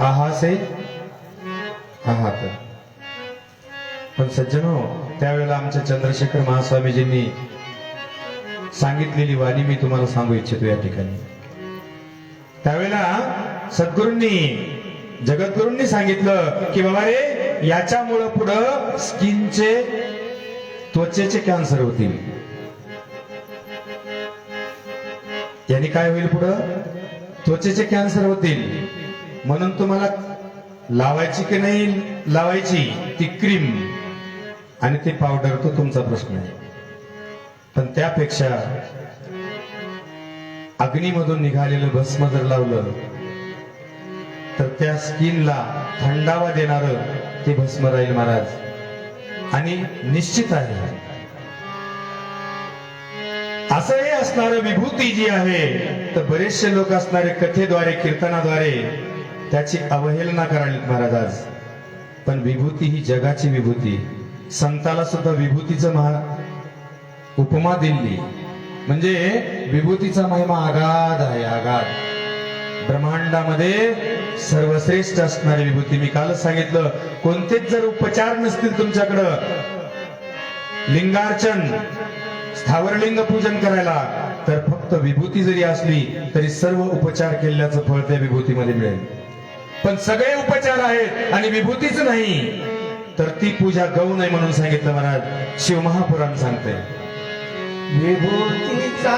आहासे आहात पण सज्जनो त्यावेळेला आमच्या चंद्रशेखर महास्वामीजींनी सांगितलेली वाणी मी तुम्हाला सांगू इच्छितो या ठिकाणी. त्यावेळेला सद्गुरूंनी जगद्गुरूंनी सांगितलं की बाबा रे याच्यामुळं पुढं स्किनचे त्वचेचे कॅन्सर होतील. याने काय होईल पुढं? त्वचेचे कॅन्सर होतील. म्हणून तुम्हाला लावायची की नाही लावायची ती क्रीम आणि ती पावडर तो तुमचा प्रश्न आहे. पण त्यापेक्षा अग्नीमधून निघालेलं भस्म जर लावलं तर त्या स्किनला थंडावा देणार ते भस्म राहील महाराज. आणि निश्चित आहे असं हे असणार विभूती जी आहे तर बरेचसे लोक असणारे कथेद्वारे कीर्तनाद्वारे त्याची अवहेलना करायला महाराज आज. पण विभूती ही जगाची विभूती. संताला सुद्धा विभूतीचं महा उपमा दिली. म्हणजे विभूतीचा महिमा आगाध आहे आगाध. ब्रह्मांडामध्ये सर्वश्रेष्ठ असणारी विभूती. मी कालच सांगितलं कोणतेच जर उपचार नसतील तुमच्याकडं लिंगार्चन स्थावरलिंग पूजन करायला तर फक्त विभूती जरी असली तरी सर्व उपचार केल्याचं फळ त्या विभूतीमध्ये मिळेल. पण सगळे उपचार आहेत आणि विभूतीच नाही. तर ती पूजा गौ नाही म्हणून सांगितलं महाराज. शिवमहापुराण सांगते विभूतीचा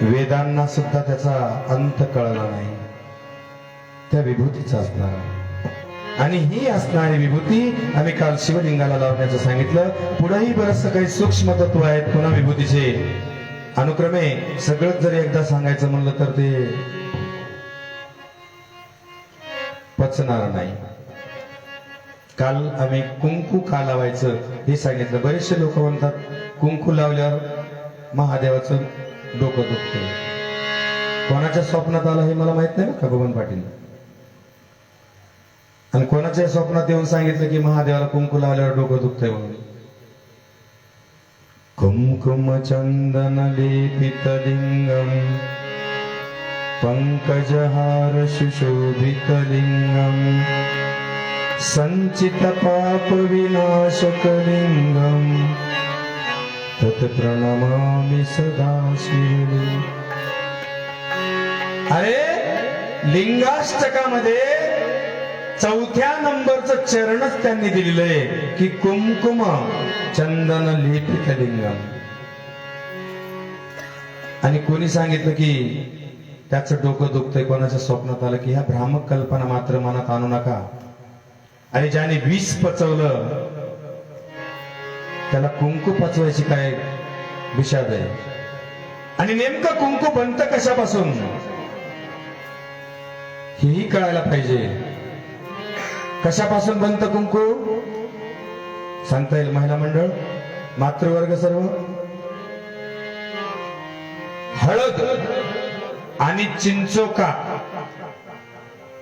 वेदांना सुद्धा त्याचा अंत कळला नाही. त्या विभूतीचा असणार आणि ही असणारी विभूती आम्ही काल शिवलिंगाला लावण्याचं सांगितलं. पुढेही बरंच काही सूक्ष्म तत्व आहेत पुन्हा विभूतीचे. अनुक्रमे सगळं जर एकदा सांगायचं म्हणलं तर ते पचणार नाही. काल आम्ही कुंकू का लावायचं हे सांगितलं. बरेचसे लोक म्हणतात कुंकू लावल्यावर महादेवाचं डोकं दुखतं कोणाच्या स्वप्नात आलं हे मला माहीत नाही का बबन पाटील? आणि कोणाच्या स्वप्नात येऊन सांगितलं की महादेवाला कुंकू लावल्यावर डोकं दुखतंय म्हणून? कुंकुम चंदन लेपित लिंगम पंकजहार सुशोभित लिंगम संचित पाप विनाशक लिंगम तत् प्रणमामि सदा शिवने अरे लिंगाष्टकामध्ये चौथ्या नंबरचं चरणच त्यांनी दिलेलं आहे की चंदन लेपित लिंगम. आणि कोणी सांगितलं की त्याचं डोकं दुखतंय कोणाच्या स्वप्नात आलं की ह्या भ्रामक कल्पना मात्र मनात आणू नका. आणि ज्याने विष पचवलं त्याला कुंकू पचवायची काय विषाद आहे? आणि नेमकं कुंकू बनतं कशापासून? हेही कळायला पाहिजे. कशापासून बनतं कुंकू? सांगता येईल महिला मंडळ मातृवर्ग सर्व? हळद आणि चिंचोका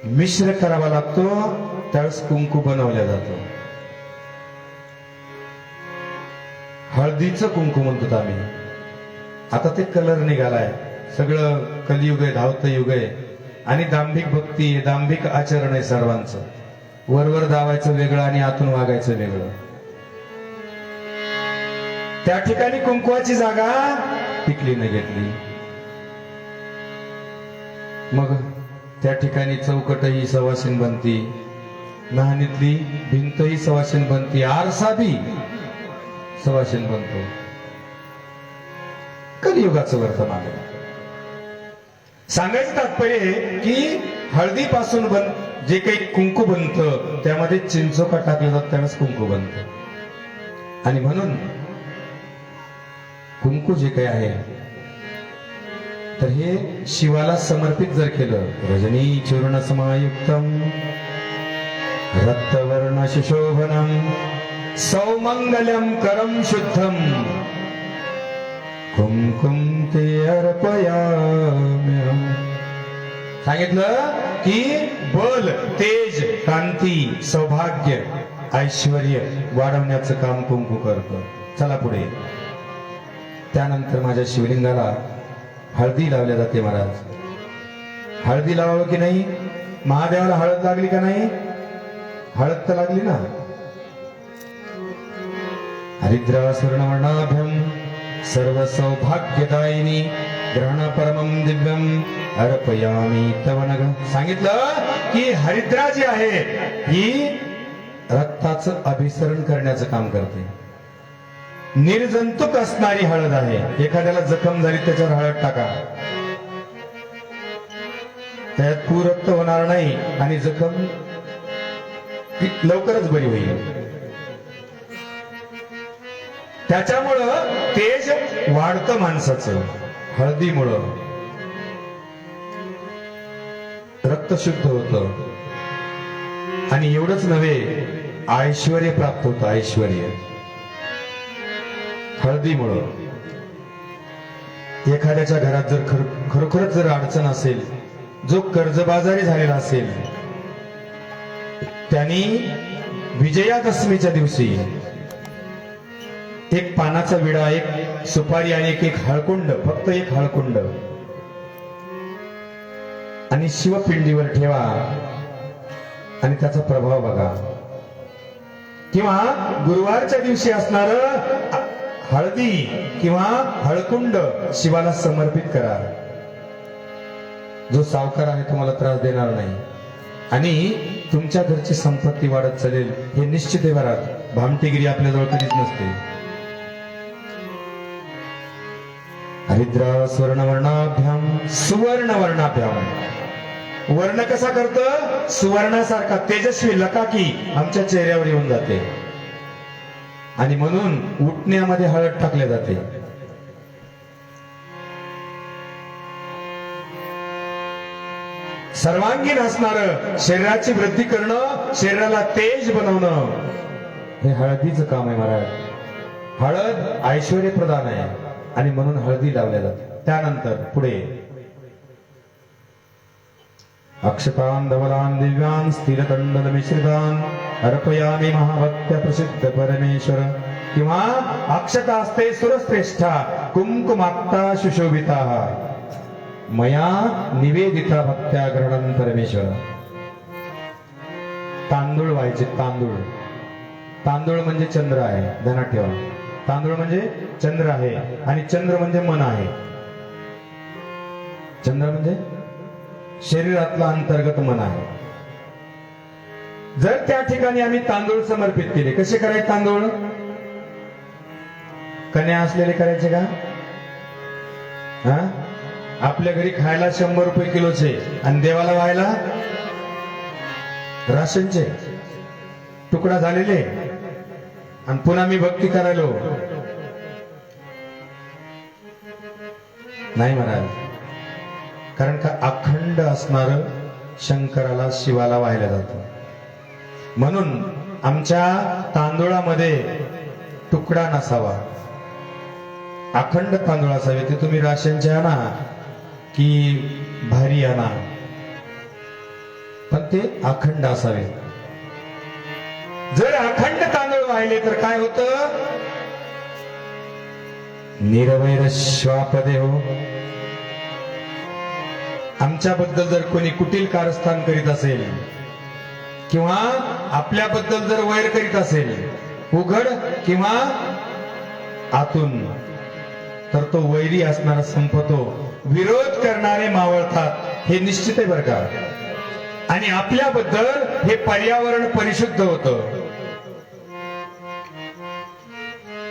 मिश्र करावा लागतो त्यावेळेस कुंकू बनवल्या जातो. हळदीचं कुंकू म्हणतो आम्ही. आता ते कलर निघालाय. सगळं कलियुग आहे धावत युग आहे. आणि दांभिक भक्ती आहे दांभिक आचरण आहे सर्वांचं. वरवर दावायचं वेगळं आणि आतून वागायचं वेगळं. त्या ठिकाणी कुंकुवाची जागा टिकलीने घेतली. मग त्या ठिकाणी चौकटही सवासीन बनती. लहानीतली भिंतही सवासीन बनती. आरसा बी सवासीन बनतो. कलियुगाचं वर्तमान सांगायचं तात्पर्य की हळदीपासून बन जे काही कुंकू बनतं त्यामध्ये चिंचोका टाकले जात त्यावेळेस कुंकू बनतं. आणि म्हणून कुंकू जे काही आहे तर हे शिवाला समर्पित जर केलं रजनी चूर्ण समायुक्तम रक्तवर्ण सुशोभनम सौमंगलम करम शुद्धम कुंकुम ते अर्पयाम्यहम्. सांगितलं की बल तेज कांती सौभाग्य ऐश्वर वाढवण्याचं काम कुंकू करतं. चला पुढे. त्यानंतर माझ्या शिवलिंगाला हळदी लावल्या जाते महाराज. हळदी लावावं की नाही? महादेवाला हळद लागली का नाही? हळद तर लागली ना. हरिद्रा सर्वसौभाग्यदायिनी सर्व सौभाग्यदायिनी ग्रहण दिव्यम अर्पयामी तव नग. सांगितलं की हरिद्रा जी आहे ही रक्ताचं अभिसरण करण्याचं काम करते. निर्जंतुक असणारी हळद आहे. एखाद्याला जखम झाली त्याच्यावर हळद टाका. त्यात कुरक्त होणार नाही आणि जखम ती लवकरच बरी होईल. त्याच्यामुळं तेज वाढतं माणसाचं हळदीमुळं. रक्त शुद्ध होतं. आणि एवढंच नव्हे ऐश्वर प्राप्त होतं ऐश्वर हळदीमुळं. एखाद्याच्या घरात जर खर खरोखरच जर अडचण असेल जो कर्जबाजारी झालेला असेल त्यांनी विजयादशमीच्या दिवशी एक पानाचा विडा एक सुपारी आणि एक एक हळकुंड फक्त एक हळकुंड. आणि शिवपिंडीवर ठेवा. आणि त्याचा प्रभाव बघा. किंवा गुरुवारच्या दिवशी असणार हळदी किंवा हळकुंड शिवाला समर्पित करा. जो सावकार आहे तुम्हाला त्रास देणार नाही. आणि तुमच्या घरची संपत्ती वाढत चालेल हे निश्चित आहे भामटेगिरी आपल्याजवळ कधीच नसते. हरिद्रा स्वर्णवर्णाभ्याम सुवर्णवर्णाभ्याम वर्ण कसा करतं? सुवर्णासारखा तेजस्वी लकाकी आमच्या चेहऱ्यावर येऊन जाते. आणि म्हणून उठण्यामध्ये हळद टाकले जाते. सर्वांगीण असणार शरीराची वृद्धी करणं शरीराला तेज बनवणं हे हळदीचं काम आहे महाराज. हळद ऐश्वर प्रदान आहे. आणि म्हणून हळदी लावल्या जाते. त्यानंतर पुढे अक्षतान धवलान दिव्यान स्थिरतंडल मिश्रितान अर्पयामी महावत्य प्रसिद्ध परमेश्वर. किंवा अक्षता असते सुरश्रेष्ठा कुंकुमाक्ता सुशोभिता. मया निवेदिता भक्त्या ग्रहण परमेश्वर. तांदूळ व्हायचे तांदूळ. तांदूळ म्हणजे चंद्र आहे धना ठेवा. तांदूळ म्हणजे चंद्र आहे आणि चंद्र म्हणजे मन आहे. चंद्र म्हणजे शरीरातलं अंतर्गत मन आहे. जर त्या ठिकाणी आम्ही तांदूळ समर्पित केले कसे करायचे तांदूळ? कन्या असलेले करायचे का? हा? आपल्या घरी खायला शंभर रुपये किलोचे आणि देवाला व्हायला राशनचे. तुकडा झालेले? आणि पुन्हा मी भक्ती करायलो. नाही महाराज. कारण का अखंड असणार शंकराला शिवाला व्हायला जातं. म्हणून आमच्या तांदूळामध्ये तुकडा नसावा. अखंड तांदूळ असावे ते तुम्ही राशनचे आणा की भारी आणा. पण ते अखंड असावे. जर अखंड तांदूळ वाहिले तर काय होतं? निरवैर श्वापदेव हो. आमच्याबद्दल जर कोणी कुटील कारस्थान करीत असेल किंवा आपल्याबद्दल जर वैर करीत असेल उघड किंवा आतून तर तो वैरी असणारा संपतो विरोध करणारे मावळतात हे निश्चित आहे बरं का? आणि आपल्याबद्दल हे पर्यावरण परिशुद्ध होतं.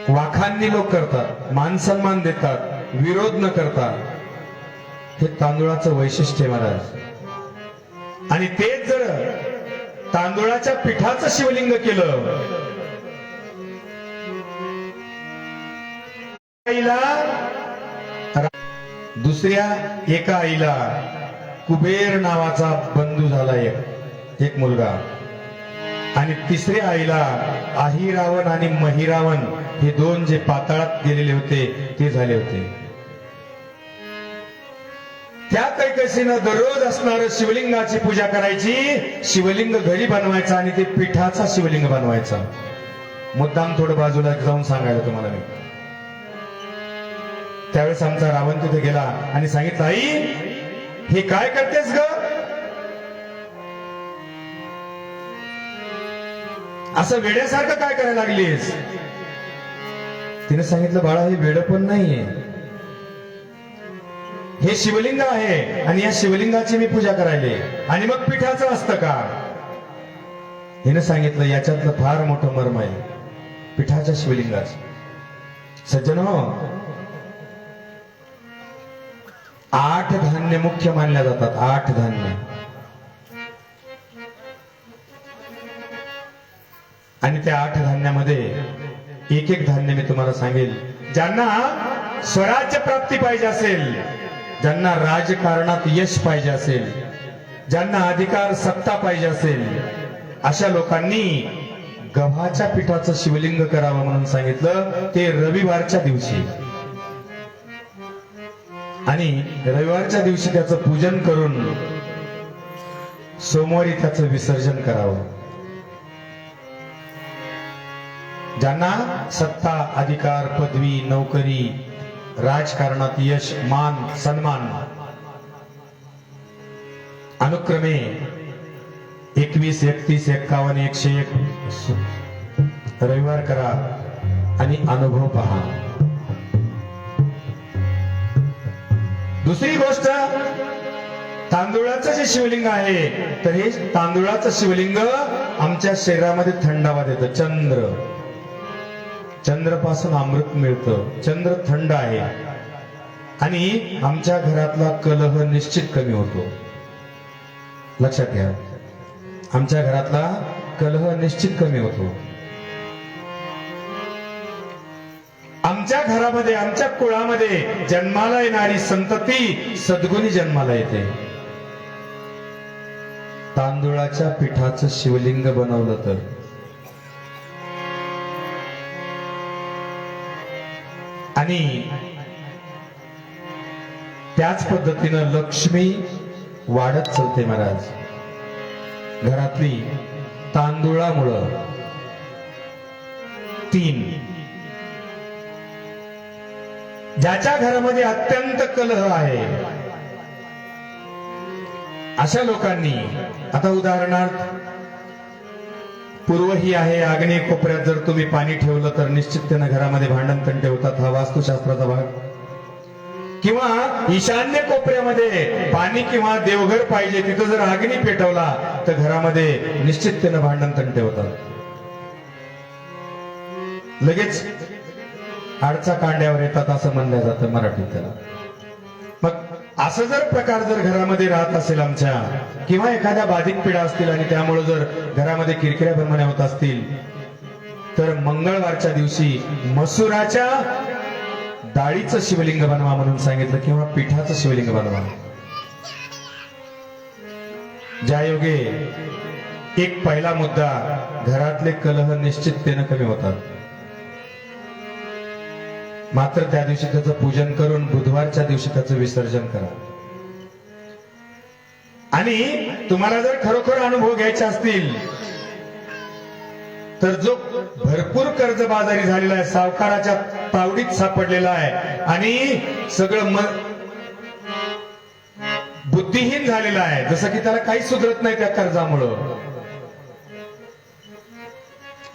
वाखांनी लोक करतात मान सन्मान देतात विरोध न करतात. हे तांदूळाचं वैशिष्ट्य महाराज. आणि तेच जर तांदूळाच्या पिठाचं शिवलिंग केलं आईला दुसऱ्या एका आईला कुबेर नावाचा बंधू झाला एक एक मुलगा. आणि तिसऱ्या आईला आहिरावण आणि महिरावण हे दोन जे पाताळात गेलेले होते ते झाले होते. त्या कैकशीनं दररोज असणार शिवलिंगाची पूजा करायची शिवलिंग घरी बनवायचा आणि ते पिठाचा शिवलिंग बनवायचा. मुद्दाम थोडं बाजूला जाऊन सांगायला तुम्हाला मी. त्यावेळेस आमचा रावण तिथे गेला आणि सांगितलं आई हे काय करतेस ग? असं वेड्यासारखं काय करायला लागलीस? तिने सांगितलं बाळा हे वेड पण नाहीये. हे शिवलिंग आहे आणि या शिवलिंगाची मी पूजा करायली. आणि मग पिठाचं असतं का? हिने सांगितलं याच्यातलं फार मोठं मर्म आहे. पिठाच्या शिवलिंगाच. सज्जन हो आठ धान्य मुख्य मानल्या जातात आठ धान्य. आणि त्या आठ धान्यामध्ये एक एक धान्य मी तुम्हाला सांगेल ज्यांना स्वराज्य प्राप्ती पाहिजे असेल ज्यांना राजकारणात यश पाहिजे असेल ज्यांना अधिकार सत्ता पाहिजे असेल अशा लोकांनी गव्हाच्या पिठाचं शिवलिंग करावं म्हणून सांगितलं ते रविवारच्या दिवशी. आणि रविवारच्या दिवशी त्याचं पूजन करून सोमवारी त्याचं विसर्जन करावं. ज्यांना सत्ता अधिकार पदवी नोकरी राजकारणात यश मान सन्मान अनुक्रमे एकवीस एकतीस एक्कावन्न एकशे एक. रविवार करा आणि अनुभव पहा. दुसरी गोष्ट तांदुळाचं जे शिवलिंग आहे तर हे तांदुळाचं शिवलिंग आमच्या शरीरामध्ये थंडावा देतं चंद्र. चंद्रपासून अमृत मिळतं. चंद्र थंड आहे. आणि आमच्या घरातला कलह निश्चित कमी होतो. लक्षात घ्या. आमच्या घरातला कलह निश्चित कमी होतो. आमच्या घरामध्ये आमच्या कुळामध्ये जन्माला येणारी संतती सद्गुणी जन्माला येते. तांदुळाच्या पिठाचं शिवलिंग बनवलं तर. आणि त्याच पद्धतीनं लक्ष्मी वाढत चलते महाराज. घरातली तांदुळामुळं तीन. ज्याच्या घरामध्ये अत्यंत कलह आहे अशा लोकांनी आता उदाहरणार्थ पूर्व ही आहे आग्नेय कोपऱ्यात जर तुम्ही पाणी ठेवलं तर निश्चित त्यानं घरामध्ये भांडण तंटे होतात हा वास्तुशास्त्राचा भाग. किंवा ईशान्य कोपऱ्यामध्ये पाणी किंवा देवघर पाहिजे तिथं जर अग्नी पेटवला तर घरामध्ये निश्चित त्यानं भांडण तंटे होतात लगेच आडचा कांड्यावर येतात असं म्हणलं जातं मराठीत त्याला. असं जर प्रकार जर घरामध्ये राहत असेल आमच्या किंवा एखाद्या बाधित पिढा असतील आणि त्यामुळे जर घरामध्ये किरकिऱ्या भरमण्या होत असतील तर मंगळवारच्या दिवशी मसुराच्या डाळीचं शिवलिंग बनवा म्हणून सांगितलं किंवा पिठाचं शिवलिंग बनवा. ज्या योगे एक पहिला मुद्दा घरातले कलह निश्चिततेनं कमी होतात. मात्र त्या दिवशी त्याचं पूजन करून बुधवारच्या दिवशी त्याचं विसर्जन करा. आणि तुम्हाला जर खरोखर अनुभव घ्यायचे असतील तर जो भरपूर कर्जबाजारी झालेला आहे सावकाराच्या तावडीत सापडलेला आहे आणि सगळं म बुद्धिहीन झालेला आहे जसं की त्याला काही सुधरत नाही त्या कर्जामुळं.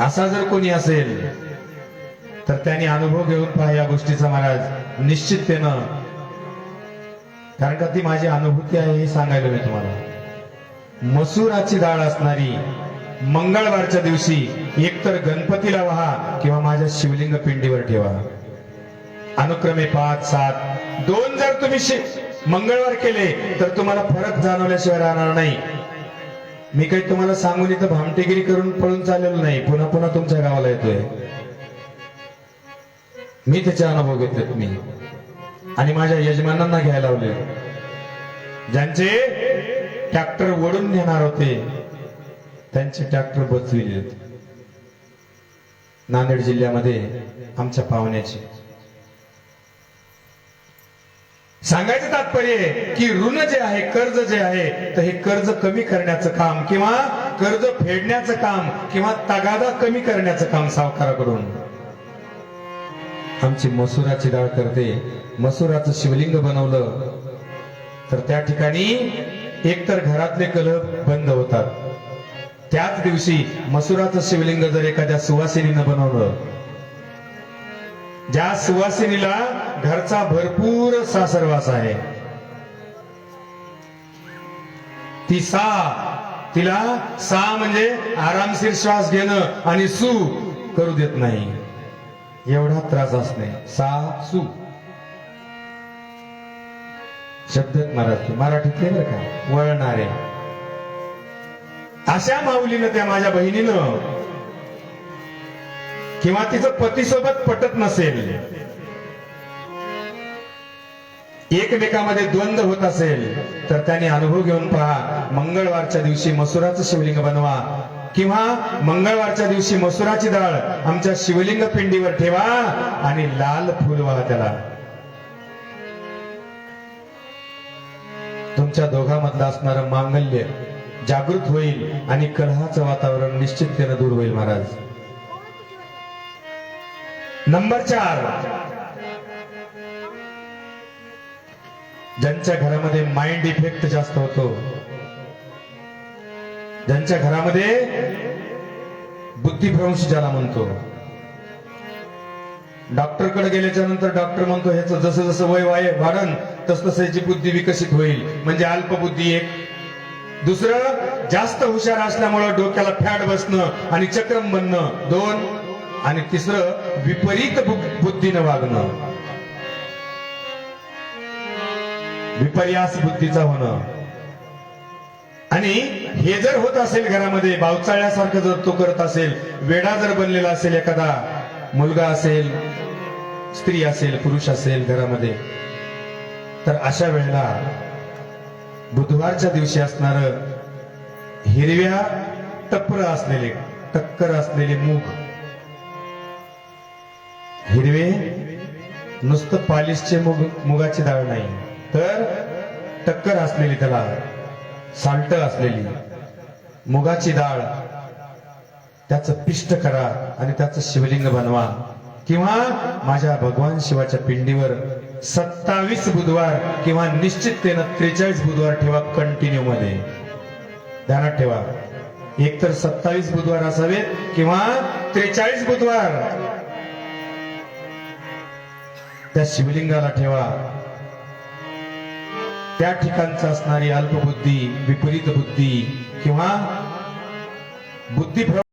असा जर कोणी असेल तर त्यांनी अनुभव घेऊन पहा या गोष्टीचा महाराज. निश्चिततेनं. कारण का ती माझी अनुभूती आहे हे सांगायला मी तुम्हाला. मसुराची डाळ असणारी मंगळवारच्या दिवशी एकतर गणपतीला व्हा किंवा माझ्या शिवलिंग पिंडीवर ठेवा. अनुक्रमे पाच सात दोन जर तुम्ही शि- मंगळवार केले तर तुम्हाला फरक जाणवल्याशिवाय राहणार नाही. मी काही तुम्हाला सांगून इथं भामटेगिरी करून पळून चाललेलो नाही. पुन्हा पुन्हा तुमच्या गावाला येतोय. मी त्याचे अनुभव घेतलेत मी आणि माझ्या यजमानांना घ्यायला लावले. ज्यांचे ट्रॅक्टर वडून नेणार होते त्यांचे ट्रॅक्टर बचविले नांदेड जिल्ह्यामध्ये आमच्या पाहुण्याचे. सांगायचं तात्पर्य आहे की ऋण जे आहे कर्ज जे आहे तर हे कर्ज कमी करण्याचं काम किंवा कर्ज फेडण्याचं काम किंवा तगादा कमी करण्याचं काम सावकाराकडून. आमची मसुराची डाळ करते. मसुराचं शिवलिंग बनवलं. तर त्या ठिकाणी एकतर घरातले कलह बंद होतात. त्याच दिवशी मसुराचं शिवलिंग जर एखाद्या सुवासिनीनं बनवलं. ज्या सुवासिनीला घरचा भरपूर सासरवास आहे. ती सा तिला सा म्हणजे आरामशीर श्वास घेणं आणि सू करू देत नाही. एवढा त्रास असणे. सा शब्द मराठी. मराठीतले बरं का? वळणारे अशा माऊलीनं त्या माझ्या बहिणीनं किंवा तिचं पतीसोबत पटत नसेल एकमेकामध्ये द्वंद्व होत असेल तर त्याने अनुभव घेऊन पहा. मंगळवारच्या दिवशी मसुराचं शिवलिंग बनवा. किंवा मंगळवारच्या दिवशी मसुराची डाळ आमच्या शिवलिंग पिंडीवर ठेवा आणि लाल फुल व्हा त्याला. तुमच्या दोघांमधलं असणारं मांगल्य जागृत होईल आणि कलहाचं वातावरण निश्चिततेनं दूर होईल महाराज. नंबर चार. ज्यांच्या घरामध्ये माइंड इफेक्ट जास्त होतो ज्यांच्या घरामध्ये बुद्धिभ्रंश ज्याला म्हणतो. डॉक्टरकडे गेल्याच्यानंतर डॉक्टर म्हणतो ह्याचं जसं जसं वय वाय वाढन तस तसं याची बुद्धी विकसित होईल. म्हणजे अल्पबुद्धी एक. दुसरं जास्त हुशार असल्यामुळं डोक्याला फॅट बसणं आणि चक्रम बनणं. दोन. आणि तिसरं विपरीत बुद्धीनं वागणं. विपर्यास बुद्धीचा होणं. आणि हे जर होत असेल घरामध्ये बावचाळ्यासारखं जर तो करत असेल वेडा जर बनलेला असेल एखादा मुलगा असेल स्त्री असेल पुरुष असेल घरामध्ये तर अशा वेळेला बुधवारच्या दिवशी असणार हिरव्या टप्पर असलेले टक्कर असलेले मूग हिरवे नुसतं पालिशचे मुग मुगाची डाळ नाही तर टक्कर असलेली त्याला साल्ट असलेली मुगाची डाळ. त्याचं पिष्ट करा आणि त्याचं शिवलिंग बनवा. किंवा माझ्या भगवान शिवाच्या पिंडीवर सत्तावीस बुधवार किंवा निश्चिततेनं त्रेचाळीस बुधवार ठेवा कंटिन्यू मध्ये. ध्यानात ठेवा. एक तर सत्तावीस बुधवार असावेत किंवा त्रेचाळीस बुधवार. त्या शिवलिंगाला ठेवा. त्या ठिकाणचं असणारी अल्पबुद्धी विपरीत बुद्धी किंवा बुद्धी